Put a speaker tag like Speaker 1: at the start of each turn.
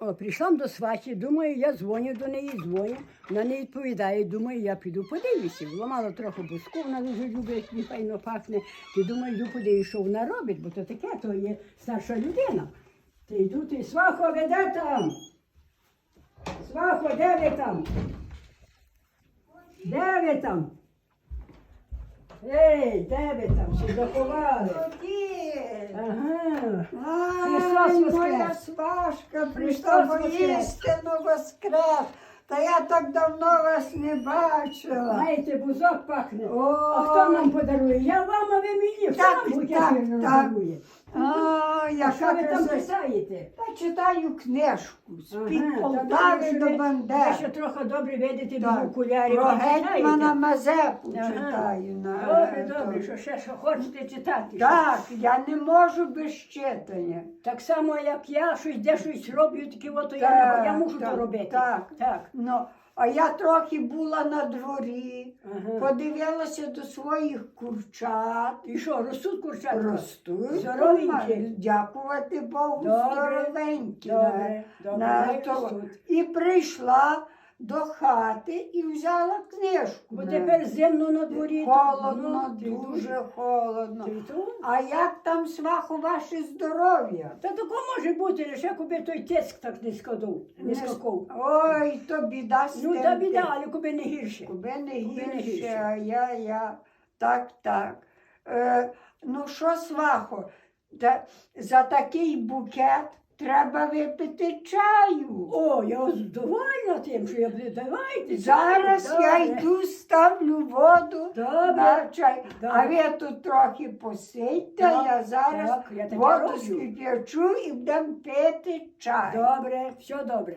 Speaker 1: О, прийшла до свахи, думаю, я дзвоню до неї, дзвоню. Вона не відповідає, думаю, я піду подивлюся. Вламала трохи буску, вона дуже любить, як він файно пахне. Ти думаю, йду подивлюся, що вона робить, бо то таке, то є старша людина. Ти йду, ти свахо, ви де там? Свахо, де ви там? Де ви там? Ей, де ви там? Всі заховали? Ага. Христос
Speaker 2: Ай,
Speaker 1: воскрес!
Speaker 2: моя сважка прийшла
Speaker 1: Христос воскрес!
Speaker 2: воістину воскрес. Та я так давно вас не бачила.
Speaker 1: Знаєте, бузок пахне.
Speaker 2: О.
Speaker 1: А хто нам подарує? Я вам, а ви мені. Хто
Speaker 2: Так,
Speaker 1: нам букет
Speaker 2: так,
Speaker 1: подарує?
Speaker 2: О,
Speaker 1: А
Speaker 2: яка
Speaker 1: що ви там
Speaker 2: краса.
Speaker 1: писаєте?
Speaker 2: Я читаю книжку з-під
Speaker 1: Ага, та
Speaker 2: Полтави до
Speaker 1: що ви-
Speaker 2: Бандери.
Speaker 1: Ви ще трохи добре видите без
Speaker 2: Так,
Speaker 1: окулярів.
Speaker 2: Про
Speaker 1: ви
Speaker 2: гетьмана
Speaker 1: читаєте?
Speaker 2: Мазепу
Speaker 1: Ага.
Speaker 2: читаю. на-
Speaker 1: Добре,
Speaker 2: то.
Speaker 1: добре, що ще що хочете читати.
Speaker 2: Так, я не можу без читання.
Speaker 1: Так само, як я щось де щось роблю, таке от я,
Speaker 2: Так,
Speaker 1: я мушу
Speaker 2: так,
Speaker 1: то робити.
Speaker 2: так.
Speaker 1: так.
Speaker 2: Ну, а я трохи була на дворі,
Speaker 1: Ага.
Speaker 2: подивилася до своїх курчат.
Speaker 1: І що, ростуть курчатка?
Speaker 2: Ростуть.
Speaker 1: Здоровенькі?
Speaker 2: Дякувати Богу,
Speaker 1: Добре,
Speaker 2: здоровенькі.
Speaker 1: добре,
Speaker 2: на-
Speaker 1: добре,
Speaker 2: на
Speaker 1: хай
Speaker 2: то.
Speaker 1: ростуть.
Speaker 2: І прийшла до хати і взяла книжку.
Speaker 1: Бо тепер зимно на дворі.
Speaker 2: Холодно,
Speaker 1: ну,
Speaker 2: дуже холодно. А як там сваху ваше здоров'я?
Speaker 1: Та тако може бути, лише коби той тиск так не складав, не скакав.
Speaker 2: Ой, то біда з
Speaker 1: Ну
Speaker 2: тим
Speaker 1: та біда, але коби не гірше.
Speaker 2: Куби не
Speaker 1: Куби не
Speaker 2: гірше,
Speaker 1: гірше.
Speaker 2: а я, я. Так, так. Е, ну що, свахо, та, за такий букет треба випити чаю.
Speaker 1: О, я довольна тим, що я буду давайте.
Speaker 2: Зараз
Speaker 1: добре.
Speaker 2: я йду, ставлю воду
Speaker 1: Добре.
Speaker 2: на чай.
Speaker 1: Добре.
Speaker 2: А ви тут трохи посидьте, я зараз
Speaker 1: так, я
Speaker 2: воду скип'ячу і будемо пити чай.
Speaker 1: Добре, все добре.